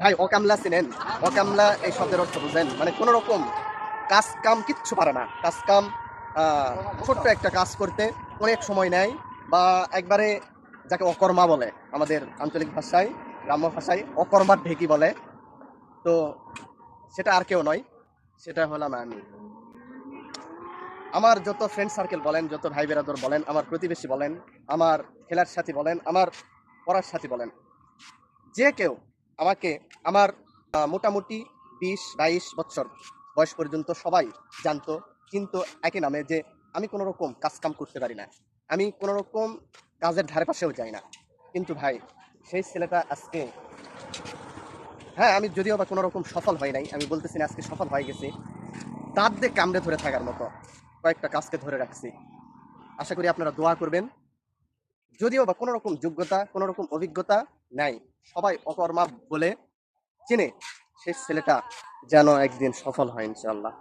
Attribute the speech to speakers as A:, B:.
A: ভাই, অকামলা চিনেন। অকামলা এই শব্দের অর্থ বুঝেন। মানে কোনো রকম কাজ কাম কিচ্ছু পারে না। কাজ কাম ছোট্ট একটা কাজ করতে অনেক সময় নেয় বা একবারে যাকে অকর্মা বলে আমাদের আঞ্চলিক ভাষায়, গ্রাম্য ভাষায় অকর্মার ঢেকি বলে। তো সেটা আর কেউ নয়, সেটা হলাম আমি। আমার যত ফ্রেন্ড সার্কেল বলেন, যত ভাই বেরাদর বলেন, আমার প্রতিবেশী বলেন, আমার খেলার সাথী বলেন, আমার পড়ার সাথী বলেন, যে কেউ আমাকে আমার মোটামুটি বিশ, বাইশ বছর বয়স পর্যন্ত সবাই জানতো, কিন্তু একই নামে যে আমি কোনো রকম কাজ কাম করতে পারি না। আমি কোনো রকম কাজের ধারে পাশেও যাই না। কিন্তু ভাই, সেই ছেলেটা আজকে হ্যাঁ আমি যদিও বা কোনো রকম সফল হয় নাই, আমি বলতেছি না আজকে সফল হয়ে গেছি। তার দিয়ে কামড়ে ধরে থাকার মতো কয়েকটা কাজকে ধরে রাখছি। আশা করি আপনারা দোয়া করবেন। যদিও বা কোনো রকম যোগ্যতা, কোনো রকম অভিজ্ঞতা নাই। সবাই অকর্মা বলে চিনে। সে ছেলেটা যেন একদিন সফল হয় ইনশাল্লাহ